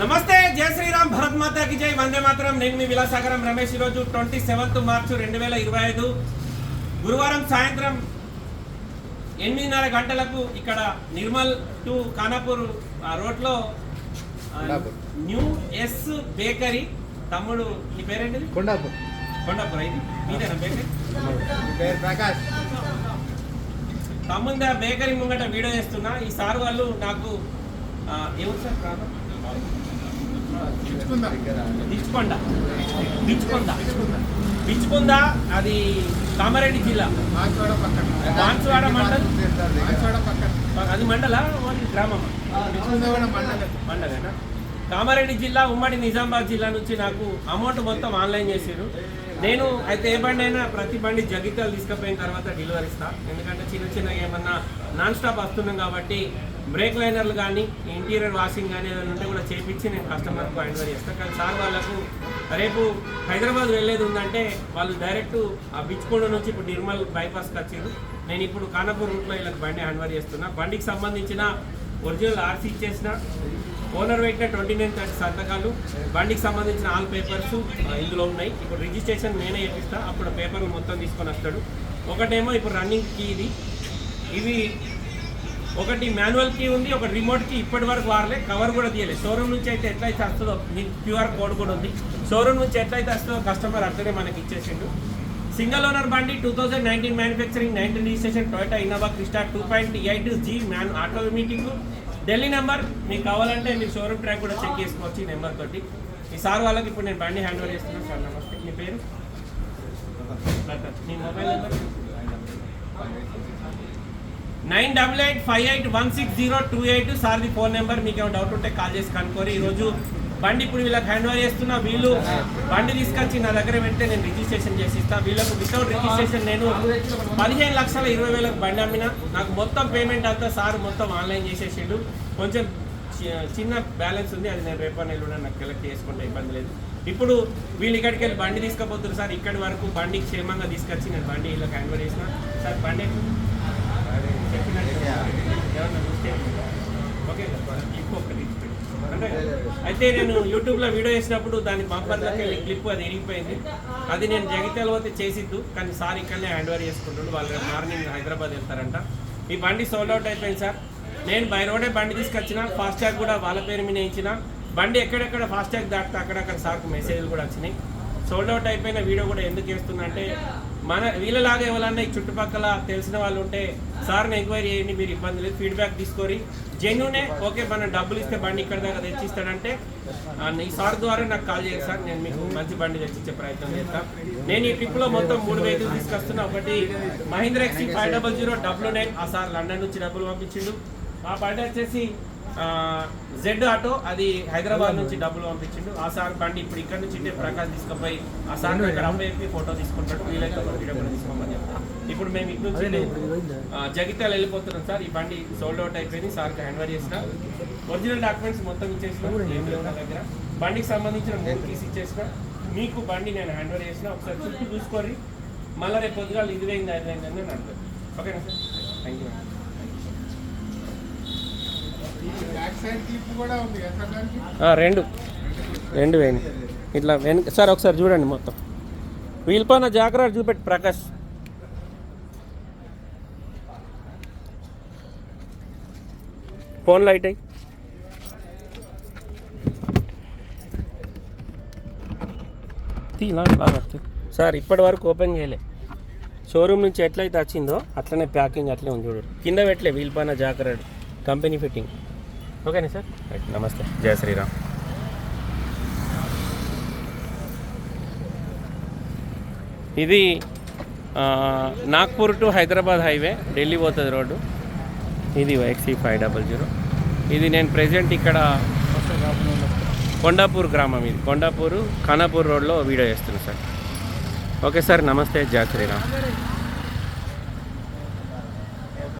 నమస్తే జై శ్రీరామ్ భరత్ మాతాకి జై. వందే మాతరం. నేను మీ విలాసాగరం రమేష్. ఈరోజు ట్వంటీ సెవెంత్ మార్చ్ రెండు వేల ఇరవై ఐదు. గురువారం సాయంత్రం ఎనిమిదిన్నర గంటలకు ఇక్కడ నిర్మల్ టు ఖానాపూర్ రోడ్లో. New S bakery. తమ్ముడు నీ పేరేంటిది? కొండాపూర్. కొండాపూర్ ఇది? మీదేనా బేకరీ? పేరు ప్రకాష్. తమ్ముంద బేకరీ ముంగట వీడియో చేస్తున్నా. ఈ సార్ వాళ్ళు నాకు ఎవరు సార్ దిచ్చుకొండ అది కామారెడ్డి జిల్లా. బాన్సువాడ మండల్? అది మండల? గ్రామం మండలేనా? కామారెడ్డి జిల్లా ఉమ్మడి నిజామాబాద్ జిల్లా నుంచి నాకు అమౌంట్ మొత్తం ఆన్లైన్ చేసారు నేను అయితే ఏ బండి అయినా ప్రతి బండి జగిత్యాలు తీసుకుపోయిన తర్వాత డెలివరీ ఇస్తాను ఎందుకంటే చిన్న చిన్న ఏమన్నా నాన్ స్టాప్ వస్తున్నాం కాబట్టి బ్రేక్ లైనర్లు కానీ ఇంటీరియర్ వాషింగ్ కానీ ఏదైనా ఉంటే కూడా చేపించి నేను కస్టమర్కు హ్యాండ్ చేస్తాను కానీ సార్ వాళ్ళకు రేపు హైదరాబాద్ వెళ్ళేది ఉందంటే వాళ్ళు డైరెక్ట్ ఆ బిచ్కోడ నుంచి ఇప్పుడు నిర్మల్ బైపాస్కి వచ్చారు. నేను ఇప్పుడు కానపూర్ రూట్లో వీళ్ళకి బండి హ్యాండ్ చేస్తున్నా. బండికి సంబంధించిన ఒరిజినల్ ఆర్సీ ఇచ్చేసిన. ఓనర్ పెట్టిన ట్వంటీ నైన్ థర్టీ సంతకాలు. బండికి సంబంధించిన ఆల్ పేపర్స్ ఇందులో ఉన్నాయి. ఇప్పుడు రిజిస్ట్రేషన్ నేనే చేపిస్తా. అప్పుడు పేపర్లు మొత్తం తీసుకొని వస్తాడు. ఒకటేమో ఇప్పుడు రన్నింగ్ కీ ఇది. ఇవి ఒకటి మాన్యువల్ కీ ఉంది ఒక రిమోట్ కీ ఇప్పటి వరకు వారలే కవర్ కూడా తీయలేదు షోరూమ్ నుంచి అయితే ఎట్లయితే వస్తుందో దీనికి క్యూఆర్ కోడ్ కూడా ఉంది. షోరూమ్ నుంచి ఎట్లయితే వస్తుందో కస్టమర్ అట్లనే మనకి ఇచ్చేసిండు. సింగల్ ఓనర్ బండి two thousand nineteen manufacturing nineteen registration Toyota Innova Crysta two point eight G man automatic. Delhi number మీకు కావాలంటే మీరు షోరూమ్ ట్రాక్ కూడా చెక్ చేసుకోవచ్చు ఈ నెంబర్ తోటి. ఈ సార్ వాళ్ళకి ఇప్పుడు నేను బండి హ్యాండ్ ఓవర్ చేస్తున్నాను సార్ నమస్తే. మీ పేరు? మీ mobile number? Nine double eight five eight one six zero two eight. సార్ది phone number మీకు ఏమైనా డౌట్ ఉంటే కాల్ చేసి కనుక్కోరు. ఈరోజు బండి ఇప్పుడు వీళ్ళకి హ్యాండ్ ఓవర్ చేస్తున్నా వీళ్ళు బండి తీసుకొచ్చి నా దగ్గర పెడితే నేను రిజిస్ట్రేషన్ చేసి ఇస్తా వీళ్ళకు వితౌట్ రిజిస్ట్రేషన్ నేను పదిహేను లక్షల ఇరవై వేలకు బండి అమ్మిన. నాకు మొత్తం పేమెంట్ అంతా సార్ మొత్తం ఆన్లైన్ చేసేసిండు. కొంచెం చిన్న బ్యాలెన్స్ ఉంది. అది నేను రేపు నెలలో నాకు కలెక్ట్ చేసుకుంటే ఇబ్బంది లేదు. ఇప్పుడు వీళ్ళు ఇక్కడికి వెళ్ళి బండి తీసుకుపోతున్నారు సార్. ఇక్కడి వరకు బండి క్షేమంగా తీసుకొచ్చి నేను బండి వీళ్ళకి హ్యాండ్ ఓవర్ చేసిన. సార్ బండి? చెప్పినట్టు ఏమన్నా mistake ఉందా? ఓకే ఇంకొకటి అంటే అయితే నేను యూట్యూబ్లో వీడియో వేసినప్పుడు దాని బంపర్లకి వెళ్ళి క్లిప్ అది ఇరిగిపోయింది. అది నేను జగిత్యాల పోతే చేసిద్దు కానీ సార్ ఇక్కడనే హ్యాండ్ ఓవర్ చేసుకుంటుండు. వాళ్ళు మార్నింగ్ హైదరాబాద్ వెళ్తారంట. ఈ బండి సోల్డ్ అవుట్ అయిపోయింది సార్. నేను బై రోడే బండి తీసుకొచ్చిన ఫాస్ట్ ట్యాగ్ కూడా వాళ్ళ పేరు మీద ఇచ్చిన. బండి ఎక్కడెక్కడ ఫాస్ట్ ట్యాగ్ దాటితే అక్కడక్కడ సార్కు మెసేజ్లు కూడా వచ్చినాయి. సోల్డ్ అవుట్ అయిపోయిన వీడియో కూడా ఎందుకు వేస్తున్నా అంటే మన వీళ్ళలాగా ఎవరన్నా ఈ చుట్టుపక్కల తెలిసిన వాళ్ళు ఉంటే సార్ని ఎంక్వైరీ చేయండి మీరు ఇబ్బంది లేదు. ఫీడ్బ్యాక్ తీసుకొని జెన్యునే ఓకే మనం డబ్బులు ఇస్తే బండి ఇక్కడ దాకా తెచ్చిస్తాడంటే ఈ సార్ ద్వారా నాకు కాల్ చేయండి సార్. నేను మీకు మంచి బండి తెచ్చిచ్చే ప్రయత్నం చేస్తాను నేను ఈ ట్రిప్లో మొత్తం మూడు వెహికల్స్ తీసుకొస్తున్నా. ఒకటి Mahindra XUV five double zero W nine ఆ సార్ లండన్ నుంచి డబ్బులు పంపించిండు. ఆ బండి వచ్చేసి జెడ్ ఆటో అది హైదరాబాద్ నుంచి డబ్బులు పంపించిండు. ఆ సార్ బండి ఇప్పుడు ఇక్కడ నుంచి ఇటే ప్రకాష్ తీసుకుపోయి ఆ సార్ దగ్గర అమ్మాయి ఫోటో తీసుకుంటాడు. వీలైతే వీడియో కూడా తీసుకోమని చెప్తా. ఇప్పుడు మేము ఇటు నుంచి జగిత్యాల వెళ్ళిపోతున్నాం సార్. ఈ బండి సోల్డ్ అవుట్ అయిపోయింది. సార్కి హ్యాండ్ ఓవర్ చేసిన. ఒరిజినల్ డాక్యుమెంట్స్ మొత్తం ఇచ్చేసిన. ఏం లేవు నా దగ్గర. బండికి సంబంధించిన మూడు కీస్ ఇచ్చేసిన. మీకు బండి నేను హ్యాండ్ ఓవర్ చేసిన. ఒకసారి చుట్టూ చూసుకోరి మళ్ళీ రేపు పొద్దుగాల ఇది వేయింది అది వేయింది అని ఓకేనా సార్? థ్యాంక్ యూ రెండు. రెండు వేయండి. ఇట్లా వెనక సార్ ఒకసారి చూడండి మొత్తం. వీళ్ళపైన జాగ్రత్త చూపెట్టి ప్రకాష్. ఫోన్ లైట్ అయ్యి. తీలా సార్ ఇప్పటి వరకు ఓపెన్ చేయలే. షోరూమ్ నుంచి ఎట్లయితే వచ్చిందో అట్లనే ప్యాకింగ్ అట్లే ఉంది చూడు. కింద పెట్టలే వీల్ పైన జాగ్రత్త. Company fitting. ఓకేనా సార్? రైట్ నమస్తే. జయ శ్రీరామ్. ఇది నాగ్పూర్ టు హైదరాబాద్ హైవే ఢిల్లీ పోతుంది రోడ్డు. ఇది ఎక్సీ ఫైవ్ డబల్ జీరో ఇది నేను ప్రజెంట్ ఇక్కడ కొండాపూర్ గ్రామం ఇది. కొండాపూర్ ఖానాపూర్ రోడ్లో వీడియో చేస్తున్నాను సార్. ఓకే సార్ నమస్తే. జయ శ్రీరామ్.